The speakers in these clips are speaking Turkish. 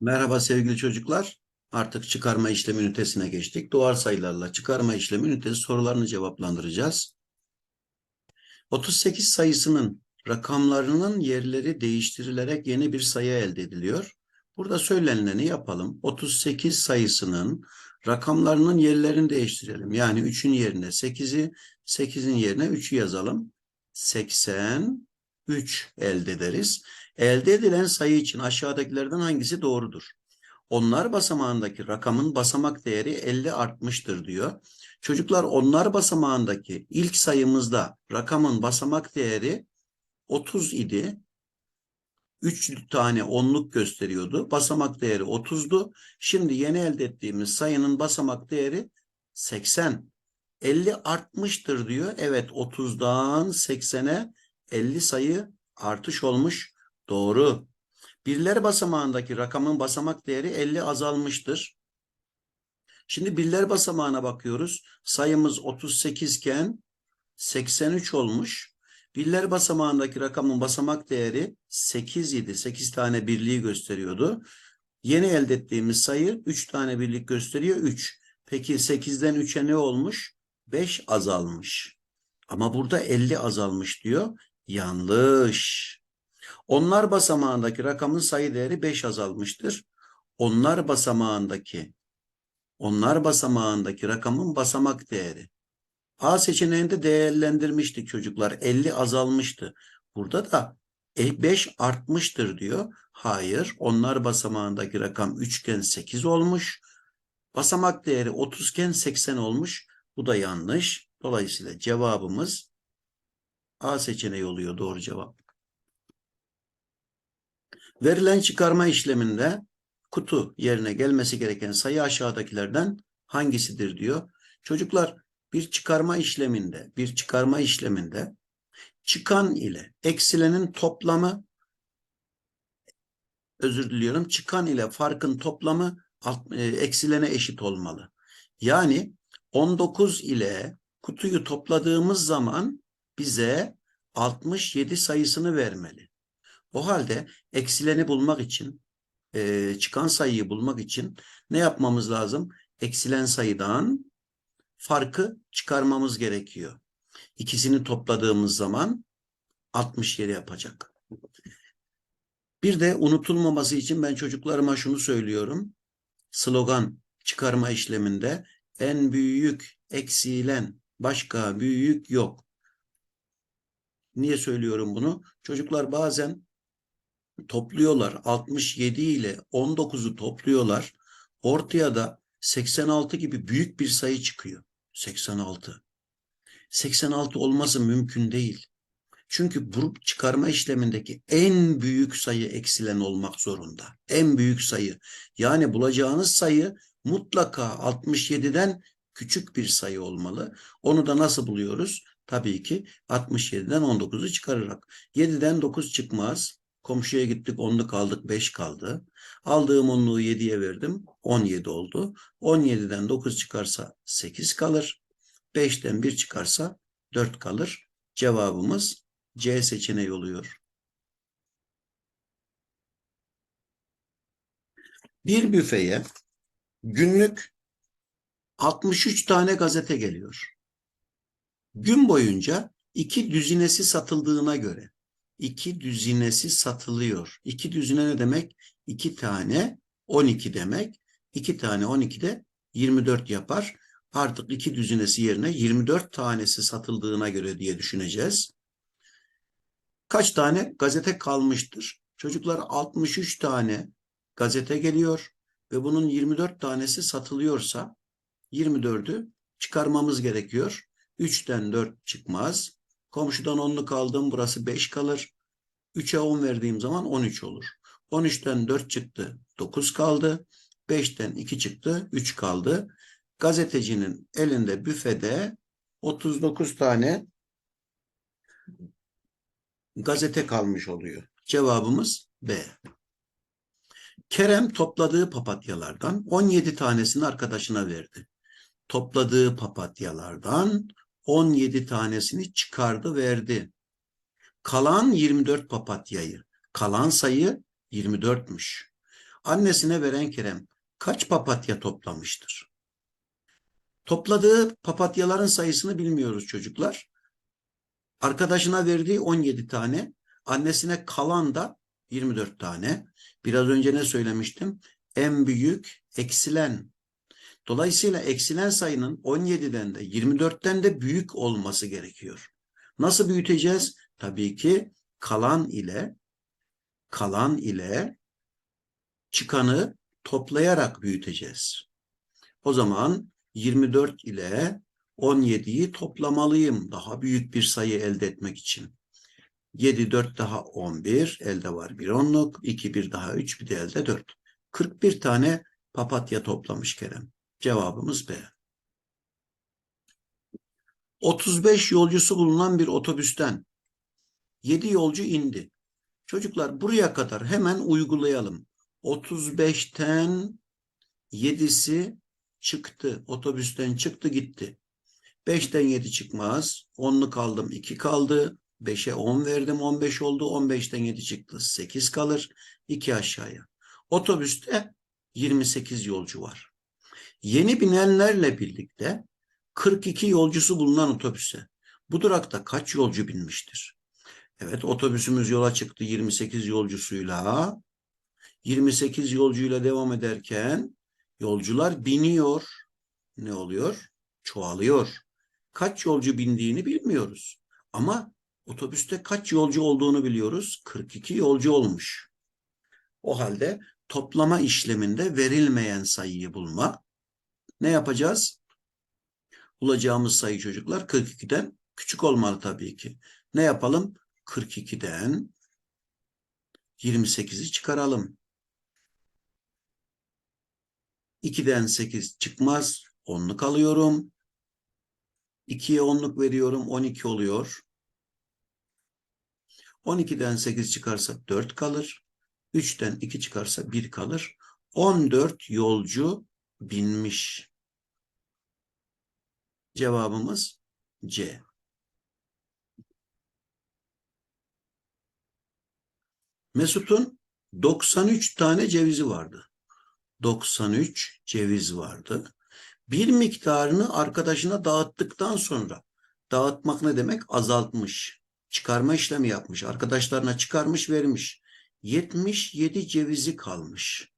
Merhaba sevgili çocuklar. Artık çıkarma işlemi ünitesine geçtik. Doğal sayılarla çıkarma işlemi ünitesi sorularını cevaplandıracağız. 38 sayısının rakamlarının yerleri değiştirilerek yeni bir sayı elde ediliyor. Burada söylenileni yapalım. 38 sayısının rakamlarının yerlerini değiştirelim. Yani 3'ün yerine 8'i, 8'in yerine 3'ü yazalım. 83 elde ederiz. Elde edilen sayı için aşağıdakilerden hangisi doğrudur? Onlar basamağındaki rakamın basamak değeri 50 artmıştır diyor. Çocuklar onlar basamağındaki ilk sayımızda rakamın basamak değeri 30 idi. 3 tane onluk gösteriyordu. Basamak değeri 30'du. Şimdi yeni elde ettiğimiz sayının basamak değeri 80. 50 artmıştır diyor. Evet 30'dan 80'e 50 sayı artış olmuş. Doğru. Birler basamağındaki rakamın basamak değeri 50 azalmıştır. Şimdi birler basamağına bakıyoruz. Sayımız 38 iken 83 olmuş. Birler basamağındaki rakamın basamak değeri 8 idi. 8 tane birliği gösteriyordu. Yeni elde ettiğimiz sayı 3 tane birlik gösteriyor 3. Peki 8'den 3'e ne olmuş? 5 azalmış. Ama burada 50 azalmış diyor. Yanlış. Onlar basamağındaki rakamın sayı değeri 5 azalmıştır. Onlar basamağındaki onlar basamağındaki rakamın basamak değeri. A seçeneğinde değerlendirmiştik çocuklar. 50 azalmıştı. Burada da 5 artmıştır diyor. Hayır. Onlar basamağındaki rakam 3 iken 8 olmuş. Basamak değeri 30 iken 80 olmuş. Bu da yanlış. Dolayısıyla cevabımız A seçeneği oluyor doğru cevap. Verilen çıkarma işleminde kutu yerine gelmesi gereken sayı aşağıdakilerden hangisidir diyor. Çocuklar bir çıkarma işleminde, bir çıkarma işleminde çıkan ile eksilenin toplamı özür diliyorum, çıkan ile farkın toplamı alt, e, eksilene eşit olmalı. Yani 19 ile kutuyu topladığımız zaman bize 67 sayısını vermeli. O halde eksileni bulmak için, e, çıkan sayıyı bulmak için ne yapmamız lazım? Eksilen sayıdan farkı çıkarmamız gerekiyor. İkisini topladığımız zaman 67 yapacak. Bir de unutulmaması için ben çocuklarıma şunu söylüyorum. Slogan çıkarma işleminde en büyük eksilen başka büyük yok. Niye söylüyorum bunu? Çocuklar bazen topluyorlar. 67 ile 19'u topluyorlar. Ortaya da 86 gibi büyük bir sayı çıkıyor. 86. 86 olması mümkün değil. Çünkü bu çıkarma işlemindeki en büyük sayı eksilen olmak zorunda. En büyük sayı. Yani bulacağınız sayı mutlaka 67'den küçük bir sayı olmalı. Onu da nasıl buluyoruz? Tabii ki 67'den 19'u çıkararak. 7'den 9 çıkmaz. Komşuya gittik onluk aldık 5 kaldı. Aldığım onluğu 7'ye verdim 17 oldu. 17'den 9 çıkarsa 8 kalır. 5'ten 1 çıkarsa 4 kalır. Cevabımız C seçeneği oluyor. Bir büfeye günlük 63 tane gazete geliyor. Gün boyunca iki düzinesi satıldığına göre iki düzinesi satılıyor. İki düzine ne demek? İki tane 12 demek. İki tane 12 de 24 yapar. Artık iki düzinesi yerine 24 tanesi satıldığına göre diye düşüneceğiz. Kaç tane gazete kalmıştır? Çocuklar 63 tane gazete geliyor ve bunun 24 tanesi satılıyorsa 24'ü çıkarmamız gerekiyor. 3'ten 4 çıkmaz. Komşudan 10'luk aldım. Burası 5 kalır. 3'e 10 verdiğim zaman 13 olur. 13'ten 4 çıktı. 9 kaldı. 5'ten 2 çıktı. 3 kaldı. Gazetecinin elinde büfede 39 tane gazete kalmış oluyor. Cevabımız B. Kerem topladığı papatyalardan 17 tanesini arkadaşına verdi. Topladığı papatyalardan 17 tanesini çıkardı verdi. Kalan 24 papatyayı. Kalan sayı 24'müş. Annesine veren Kerem kaç papatya toplamıştır? Topladığı papatyaların sayısını bilmiyoruz çocuklar. Arkadaşına verdiği 17 tane, annesine kalan da 24 tane. Biraz önce ne söylemiştim? En büyük eksilen. Dolayısıyla eksilen sayının 17'den de 24'ten de büyük olması gerekiyor. Nasıl büyüteceğiz? Tabii ki kalan ile kalan ile çıkanı toplayarak büyüteceğiz. O zaman 24 ile 17'yi toplamalıyım daha büyük bir sayı elde etmek için. 7, 4 daha 11, elde var bir onluk, 2, 1 daha 3, bir de elde 4. 41 tane papatya toplamış Kerem. Cevabımız B. 35 yolcusu bulunan bir otobüsten 7 yolcu indi. Çocuklar buraya kadar hemen uygulayalım. 35'ten 7'si çıktı. Otobüsten çıktı gitti. 5'ten 7 çıkmaz. 10'lu kaldım 2 kaldı. 5'e 10 verdim 15 oldu. 15'ten 7 çıktı 8 kalır. 2 aşağıya. Otobüste 28 yolcu var. Yeni binenlerle birlikte 42 yolcusu bulunan otobüse. Bu durakta kaç yolcu binmiştir? Evet otobüsümüz yola çıktı 28 yolcusuyla. 28 yolcuyla devam ederken yolcular biniyor. Ne oluyor? Çoğalıyor. Kaç yolcu bindiğini bilmiyoruz. Ama otobüste kaç yolcu olduğunu biliyoruz. 42 yolcu olmuş. O halde toplama işleminde verilmeyen sayıyı bulma. Ne yapacağız? Bulacağımız sayı çocuklar 42'den küçük olmalı tabii ki. Ne yapalım? 42'den 28'i çıkaralım. 2'den 8 çıkmaz. 10'luk alıyorum. 2'ye 10'luk veriyorum. 12 oluyor. 12'den 8 çıkarsa 4 kalır. 3'ten 2 çıkarsa 1 kalır. 14 yolcu binmiş. Cevabımız C. Mesut'un 93 tane cevizi vardı. 93 ceviz vardı. Bir miktarını arkadaşına dağıttıktan sonra dağıtmak ne demek? Azaltmış. Çıkarma işlemi yapmış. Arkadaşlarına çıkarmış vermiş. 77 cevizi kalmış.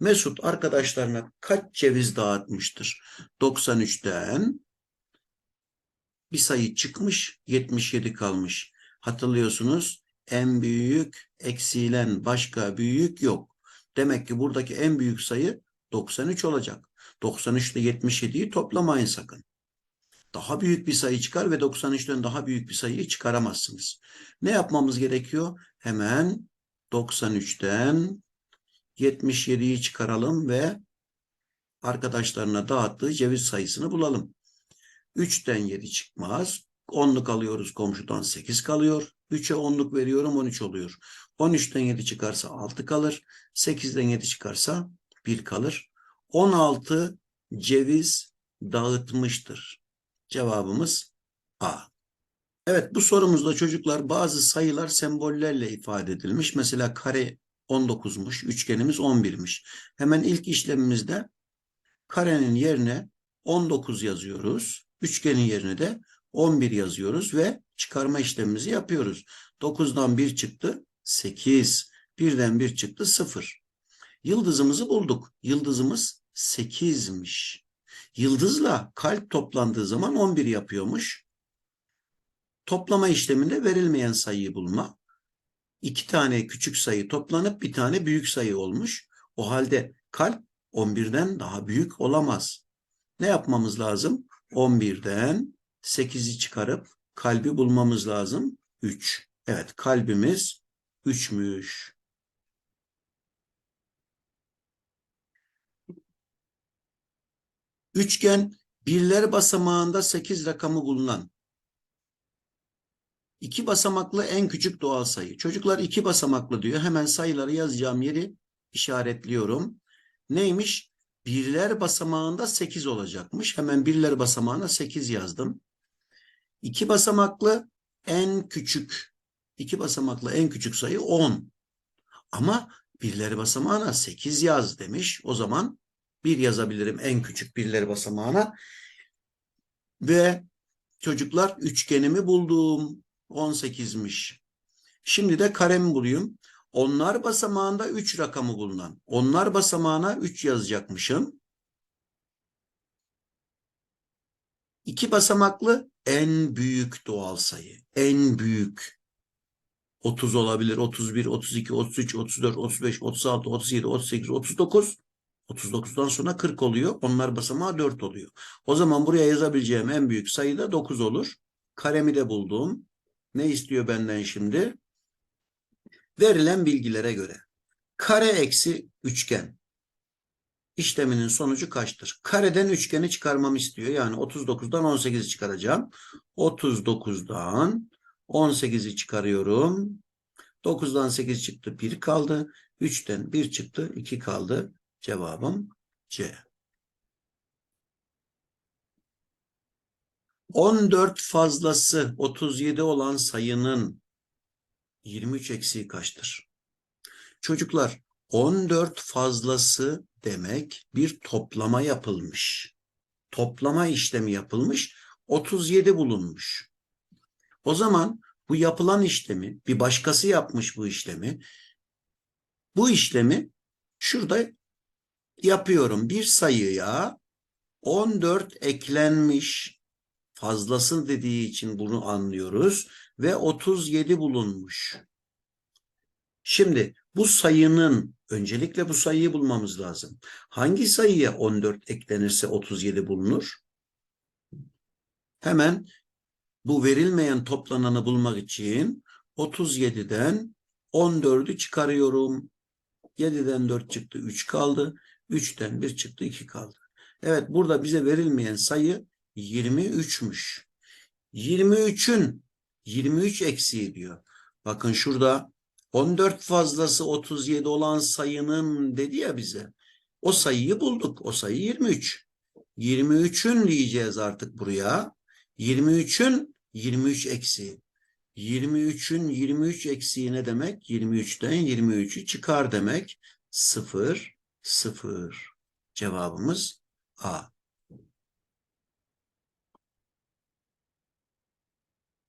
Mesut arkadaşlarına kaç ceviz dağıtmıştır? 93'ten bir sayı çıkmış, 77 kalmış. Hatırlıyorsunuz en büyük eksilen başka büyük yok. Demek ki buradaki en büyük sayı 93 olacak. 93 ile 77'yi toplamayın sakın. Daha büyük bir sayı çıkar ve 93'ten daha büyük bir sayıyı çıkaramazsınız. Ne yapmamız gerekiyor? Hemen 93'ten 77'yi çıkaralım ve arkadaşlarına dağıttığı ceviz sayısını bulalım. 3'ten 7 çıkmaz. 10'luk alıyoruz komşudan 8 kalıyor. 3'e 10'luk veriyorum 13 oluyor. 13'ten 7 çıkarsa 6 kalır. 8'den 7 çıkarsa 1 kalır. 16 ceviz dağıtmıştır. Cevabımız A. Evet bu sorumuzda çocuklar bazı sayılar sembollerle ifade edilmiş. Mesela kare 19'muş, üçgenimiz 11'miş. Hemen ilk işlemimizde karenin yerine 19 yazıyoruz. Üçgenin yerine de 11 yazıyoruz ve çıkarma işlemimizi yapıyoruz. 9'dan 1 çıktı 8. 1'den 1 çıktı 0. Yıldızımızı bulduk. Yıldızımız 8'miş. Yıldızla kalp toplandığı zaman 11 yapıyormuş. Toplama işleminde verilmeyen sayıyı bulma. İki tane küçük sayı toplanıp bir tane büyük sayı olmuş. O halde kalp 11'den daha büyük olamaz. Ne yapmamız lazım? 11'den 8'i çıkarıp kalbi bulmamız lazım. 3. Evet kalbimiz 3'müş. Üçgen birler basamağında 8 rakamı bulunan iki basamaklı en küçük doğal sayı. Çocuklar iki basamaklı diyor. Hemen sayıları yazacağım yeri işaretliyorum. Neymiş? Birler basamağında 8 olacakmış. Hemen birler basamağına 8 yazdım. İki basamaklı en küçük iki basamaklı en küçük sayı 10. Ama birleri basamağına 8 yaz demiş. O zaman bir yazabilirim en küçük birleri basamağına. Ve çocuklar üçgenimi buldum. 18'miş. Şimdi de karemi bulayım. Onlar basamağında 3 rakamı bulunan. Onlar basamağına 3 yazacakmışım. İki basamaklı en büyük doğal sayı. En büyük. 30 olabilir, 31, 32, 33, 34, 35, 36, 37, 38, 39. 39'dan sonra 40 oluyor. Onlar basamağı 4 oluyor. O zaman buraya yazabileceğim en büyük sayı da 9 olur. Karemi de buldum. Ne istiyor benden şimdi? Verilen bilgilere göre. Kare eksi üçgen. işleminin sonucu kaçtır? Kareden üçgeni çıkarmamı istiyor. Yani 39'dan 18'i çıkaracağım. 39'dan 18'i çıkarıyorum. 9'dan 8 çıktı 1 kaldı. 3'ten 1 çıktı 2 kaldı. Cevabım C. 14 fazlası 37 olan sayının 23 eksiği kaçtır? Çocuklar 14 fazlası demek bir toplama yapılmış. Toplama işlemi yapılmış. 37 bulunmuş. O zaman bu yapılan işlemi bir başkası yapmış bu işlemi. Bu işlemi şurada yapıyorum. Bir sayıya 14 eklenmiş fazlasın dediği için bunu anlıyoruz ve 37 bulunmuş. Şimdi bu sayının öncelikle bu sayıyı bulmamız lazım. Hangi sayıya 14 eklenirse 37 bulunur? Hemen bu verilmeyen toplananı bulmak için 37'den 14'ü çıkarıyorum. 7'den 4 çıktı 3 kaldı. 3'ten 1 çıktı 2 kaldı. Evet burada bize verilmeyen sayı 23'müş. 23'ün 23 eksiği diyor. Bakın şurada 14 fazlası 37 olan sayının dedi ya bize. O sayıyı bulduk. O sayı 23. 23'ün diyeceğiz artık buraya. 23'ün 23 eksiği. 23'ün 23 eksiği ne demek? 23'ten 23'ü çıkar demek. 0, 0. Cevabımız A.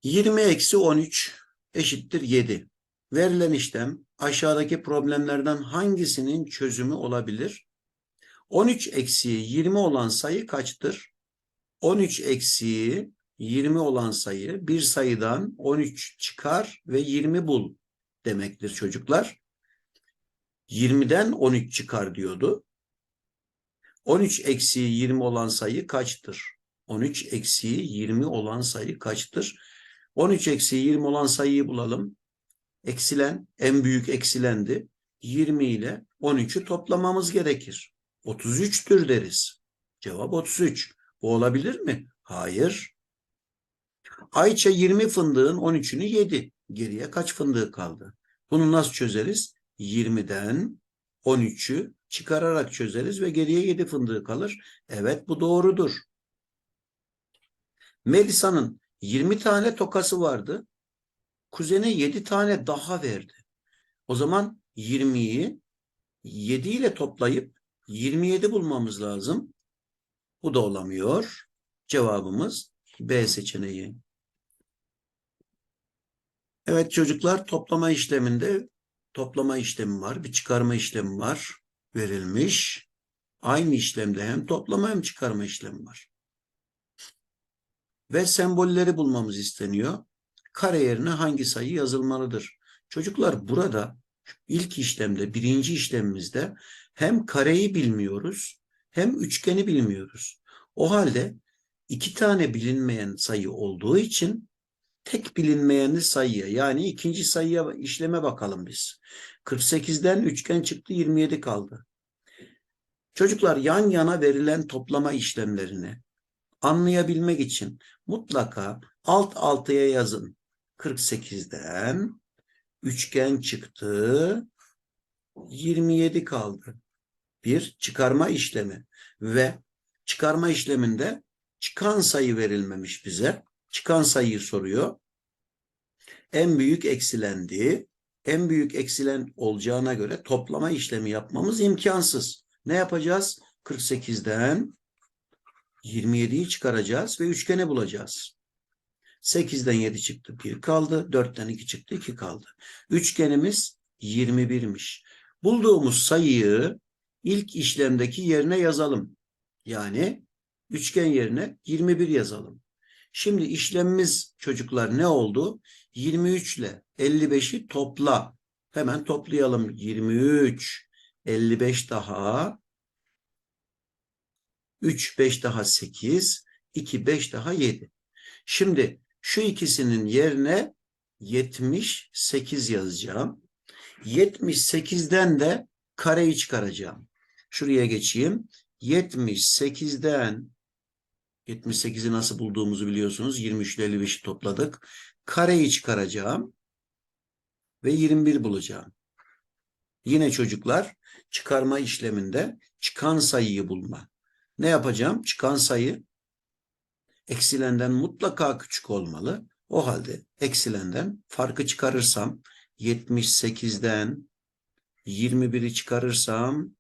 20 eksi 13 eşittir 7. Verilen işlem aşağıdaki problemlerden hangisinin çözümü olabilir? 13 eksiği 20 olan sayı kaçtır? 13 eksiği 20 olan sayı bir sayıdan 13 çıkar ve 20 bul demektir çocuklar. 20'den 13 çıkar diyordu. 13 eksiği 20 olan sayı kaçtır? 13 eksiği 20 olan sayı kaçtır? 13 eksiği 20 olan sayıyı bulalım. Eksilen en büyük eksilendi. 20 ile 13'ü toplamamız gerekir. 33'tür deriz. Cevap 33. Bu olabilir mi? Hayır. Ayça 20 fındığın 13'ünü yedi. Geriye kaç fındığı kaldı? Bunu nasıl çözeriz? 20'den 13'ü çıkararak çözeriz ve geriye 7 fındığı kalır. Evet bu doğrudur. Melisa'nın 20 tane tokası vardı. Kuzene 7 tane daha verdi. O zaman 20'yi 7 ile toplayıp 27 bulmamız lazım. Bu da olamıyor. Cevabımız B seçeneği. Evet çocuklar toplama işleminde toplama işlemi var, bir çıkarma işlemi var verilmiş. Aynı işlemde hem toplama hem çıkarma işlemi var. Ve sembolleri bulmamız isteniyor. Kare yerine hangi sayı yazılmalıdır? Çocuklar burada ilk işlemde, birinci işlemimizde hem kareyi bilmiyoruz hem üçgeni bilmiyoruz. O halde iki tane bilinmeyen sayı olduğu için tek bilinmeyeni sayıya yani ikinci sayıya işleme bakalım biz. 48'den üçgen çıktı 27 kaldı. Çocuklar yan yana verilen toplama işlemlerini anlayabilmek için mutlaka alt altıya yazın. 48'den üçgen çıktı 27 kaldı. Bir çıkarma işlemi ve çıkarma işleminde çıkan sayı verilmemiş bize. Çıkan sayıyı soruyor. En büyük eksilendi. en büyük eksilen olacağına göre toplama işlemi yapmamız imkansız. Ne yapacağız? 48'den 27'yi çıkaracağız ve üçgeni bulacağız. 8'den 7 çıktı 1 kaldı. 4'ten 2 çıktı 2 kaldı. Üçgenimiz 21'miş. Bulduğumuz sayıyı ilk işlemdeki yerine yazalım. Yani üçgen yerine 21 yazalım. Şimdi işlemimiz çocuklar ne oldu? 23 ile 55'i topla. Hemen toplayalım. 23, 55 daha 3, 5 daha 8, 2, 5 daha 7. Şimdi şu ikisinin yerine 78 yazacağım. 78'den de kareyi çıkaracağım. Şuraya geçeyim. 78'den 78'i nasıl bulduğumuzu biliyorsunuz. 23 ile 55'i topladık. Kareyi çıkaracağım ve 21 bulacağım. Yine çocuklar çıkarma işleminde çıkan sayıyı bulma. Ne yapacağım? Çıkan sayı eksilenden mutlaka küçük olmalı. O halde eksilenden farkı çıkarırsam 78'den 21'i çıkarırsam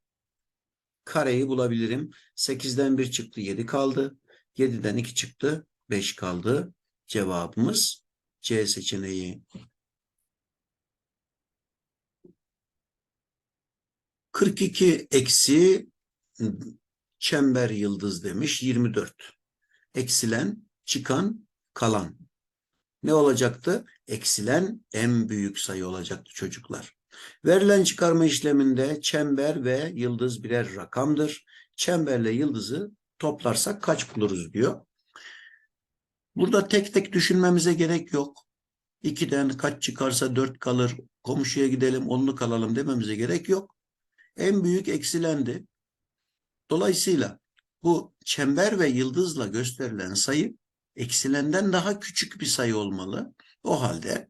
kareyi bulabilirim. 8'den 1 çıktı 7 kaldı. 7'den 2 çıktı 5 kaldı. Cevabımız C seçeneği. 42 eksi çember yıldız demiş 24. Eksilen, çıkan, kalan. Ne olacaktı? Eksilen en büyük sayı olacaktı çocuklar. Verilen çıkarma işleminde çember ve yıldız birer rakamdır. Çemberle yıldızı toplarsak kaç buluruz diyor. Burada tek tek düşünmemize gerek yok. 2'den kaç çıkarsa 4 kalır, komşuya gidelim onlu kalalım dememize gerek yok. En büyük eksilendi. Dolayısıyla bu çember ve yıldızla gösterilen sayı eksilenden daha küçük bir sayı olmalı. O halde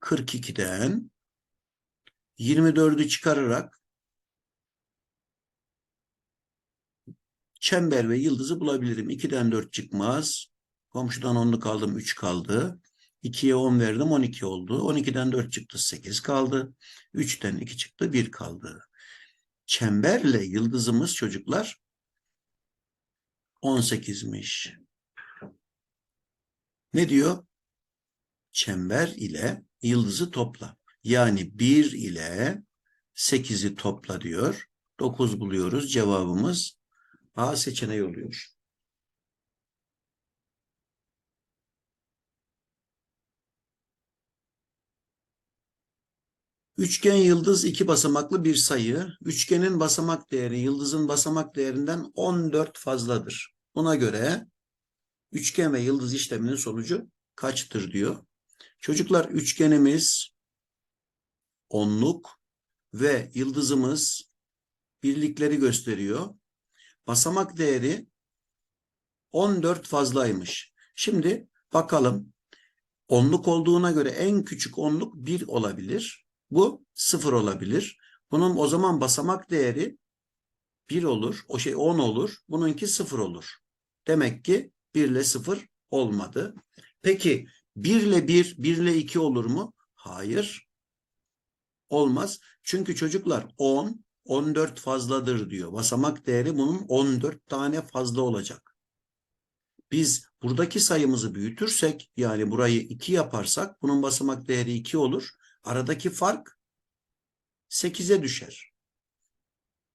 42'den 24'ü çıkararak çember ve yıldızı bulabilirim. 2'den 4 çıkmaz. Komşudan 10'lu kaldım 3 kaldı. 2'ye 10 verdim 12 oldu. 12'den 4 çıktı 8 kaldı. 3'ten 2 çıktı 1 kaldı. Çemberle yıldızımız çocuklar 18'miş. Ne diyor? Çember ile yıldızı topla. Yani 1 ile 8'i topla diyor. 9 buluyoruz. Cevabımız A seçeneği oluyor. Üçgen yıldız iki basamaklı bir sayı. Üçgenin basamak değeri yıldızın basamak değerinden 14 fazladır. Buna göre üçgen ve yıldız işleminin sonucu kaçtır diyor. Çocuklar üçgenimiz onluk ve yıldızımız birlikleri gösteriyor. Basamak değeri 14 fazlaymış. Şimdi bakalım onluk olduğuna göre en küçük onluk 1 olabilir. Bu 0 olabilir. Bunun o zaman basamak değeri 1 olur. O şey 10 olur. Bununki 0 olur. Demek ki 1 ile 0 olmadı. Peki 1 ile 1, 1 ile 2 olur mu? Hayır. Olmaz. Çünkü çocuklar 10, 14 fazladır diyor. Basamak değeri bunun 14 tane fazla olacak. Biz buradaki sayımızı büyütürsek yani burayı 2 yaparsak bunun basamak değeri 2 olur. Aradaki fark 8'e düşer.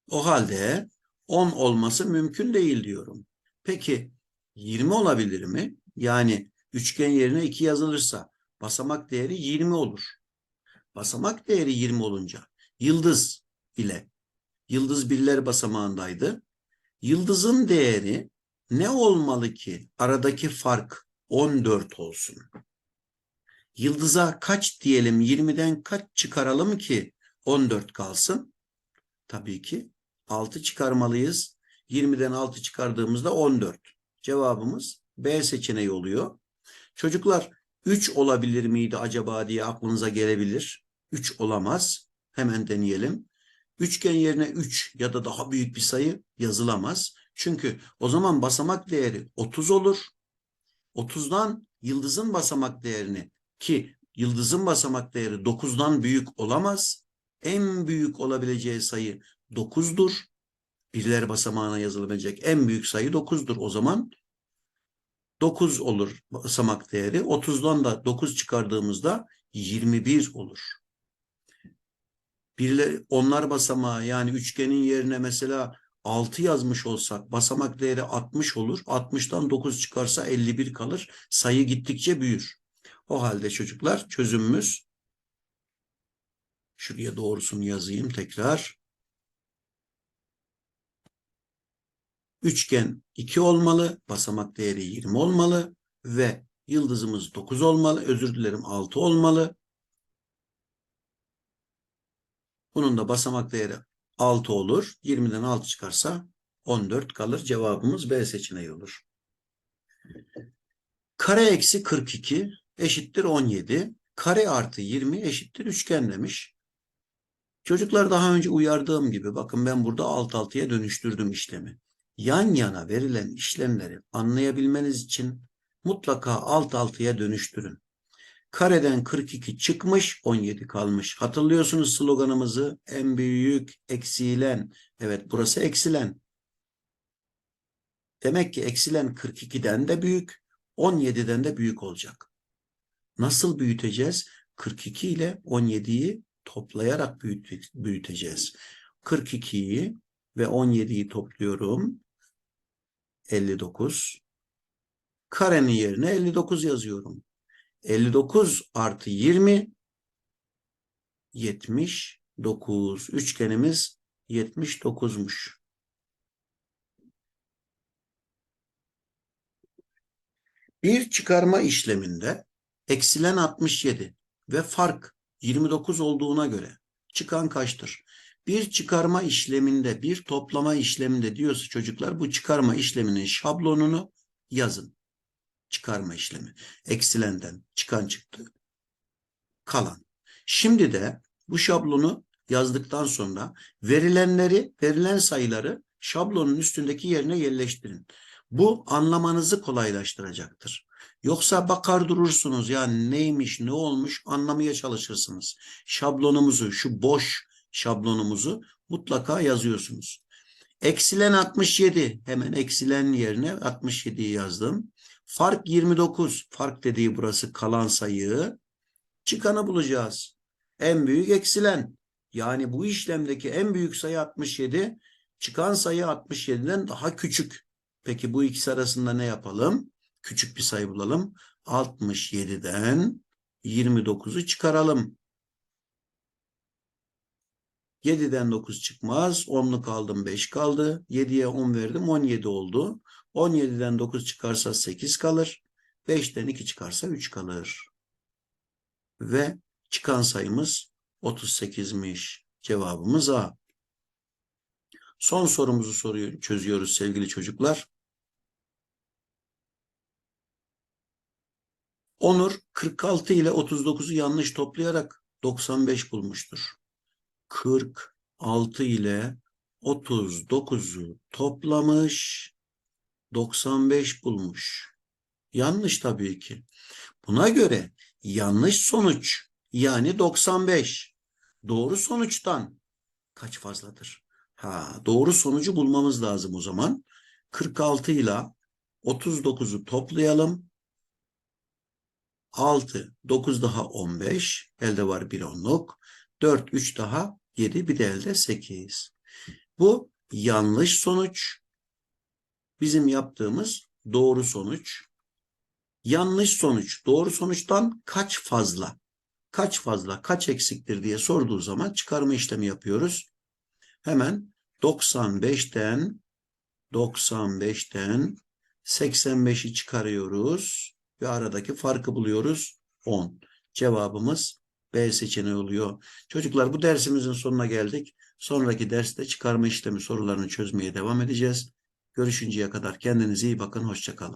O halde 10 olması mümkün değil diyorum. Peki 20 olabilir mi? Yani üçgen yerine 2 yazılırsa basamak değeri 20 olur. Basamak değeri 20 olunca yıldız ile yıldız birler basamağındaydı. Yıldızın değeri ne olmalı ki aradaki fark 14 olsun? Yıldıza kaç diyelim 20'den kaç çıkaralım ki 14 kalsın? Tabii ki 6 çıkarmalıyız. 20'den 6 çıkardığımızda 14. Cevabımız B seçeneği oluyor. Çocuklar 3 olabilir miydi acaba diye aklınıza gelebilir. 3 olamaz. Hemen deneyelim. Üçgen yerine 3 ya da daha büyük bir sayı yazılamaz. Çünkü o zaman basamak değeri 30 olur. 30'dan yıldızın basamak değerini ki yıldızın basamak değeri 9'dan büyük olamaz. En büyük olabileceği sayı 9'dur. Birler basamağına yazılabilecek en büyük sayı 9'dur. O zaman 9 olur basamak değeri. 30'dan da 9 çıkardığımızda 21 olur. Birler, onlar basamağı yani üçgenin yerine mesela 6 yazmış olsak basamak değeri 60 olur. 60'tan 9 çıkarsa 51 kalır. Sayı gittikçe büyür. O halde çocuklar çözümümüz şuraya doğrusunu yazayım tekrar. Üçgen 2 olmalı. Basamak değeri 20 olmalı. Ve yıldızımız 9 olmalı. Özür dilerim 6 olmalı. Bunun da basamak değeri 6 olur. 20'den 6 çıkarsa 14 kalır. Cevabımız B seçeneği olur. Kare eksi 42 eşittir 17. Kare artı 20 eşittir üçgen demiş. Çocuklar daha önce uyardığım gibi bakın ben burada alt altıya dönüştürdüm işlemi. Yan yana verilen işlemleri anlayabilmeniz için mutlaka alt altıya dönüştürün. Kareden 42 çıkmış 17 kalmış. Hatırlıyorsunuz sloganımızı en büyük eksilen. Evet burası eksilen. Demek ki eksilen 42'den de büyük 17'den de büyük olacak. Nasıl büyüteceğiz? 42 ile 17'yi toplayarak büyüteceğiz. 42'yi ve 17'yi topluyorum. 59. Karenin yerine 59 yazıyorum. 59 artı 20 79. Üçgenimiz 79'muş. Bir çıkarma işleminde eksilen 67 ve fark 29 olduğuna göre çıkan kaçtır? Bir çıkarma işleminde, bir toplama işleminde diyorsa çocuklar bu çıkarma işleminin şablonunu yazın. Çıkarma işlemi. Eksilenden çıkan çıktı. Kalan. Şimdi de bu şablonu yazdıktan sonra verilenleri, verilen sayıları şablonun üstündeki yerine yerleştirin. Bu anlamanızı kolaylaştıracaktır. Yoksa bakar durursunuz yani neymiş ne olmuş anlamaya çalışırsınız. Şablonumuzu şu boş şablonumuzu mutlaka yazıyorsunuz. Eksilen 67 hemen eksilen yerine 67'yi yazdım. Fark 29 fark dediği burası kalan sayı. Çıkanı bulacağız. En büyük eksilen yani bu işlemdeki en büyük sayı 67 çıkan sayı 67'den daha küçük. Peki bu ikisi arasında ne yapalım? Küçük bir sayı bulalım. 67'den 29'u çıkaralım. 7'den 9 çıkmaz. 10'luk aldım 5 kaldı. 7'ye 10 verdim 17 oldu. 17'den 9 çıkarsa 8 kalır. 5'ten 2 çıkarsa 3 kalır. Ve çıkan sayımız 38'miş. Cevabımız A. Son sorumuzu soruyor, çözüyoruz sevgili çocuklar. Onur 46 ile 39'u yanlış toplayarak 95 bulmuştur. 46 ile 39'u toplamış 95 bulmuş. Yanlış tabii ki. Buna göre yanlış sonuç yani 95 doğru sonuçtan kaç fazladır? Ha, doğru sonucu bulmamız lazım o zaman. 46 ile 39'u toplayalım. 6, 9 daha 15. Elde var bir onluk. 4, 3 daha 7 bir de elde 8. Bu yanlış sonuç. Bizim yaptığımız doğru sonuç. Yanlış sonuç doğru sonuçtan kaç fazla? Kaç fazla, kaç eksiktir diye sorduğu zaman çıkarma işlemi yapıyoruz. Hemen 95'ten 95'ten 85'i çıkarıyoruz ve aradaki farkı buluyoruz 10. Cevabımız B seçeneği oluyor. Çocuklar bu dersimizin sonuna geldik. Sonraki derste çıkarma işlemi sorularını çözmeye devam edeceğiz. Görüşünceye kadar kendinize iyi bakın. Hoşçakalın.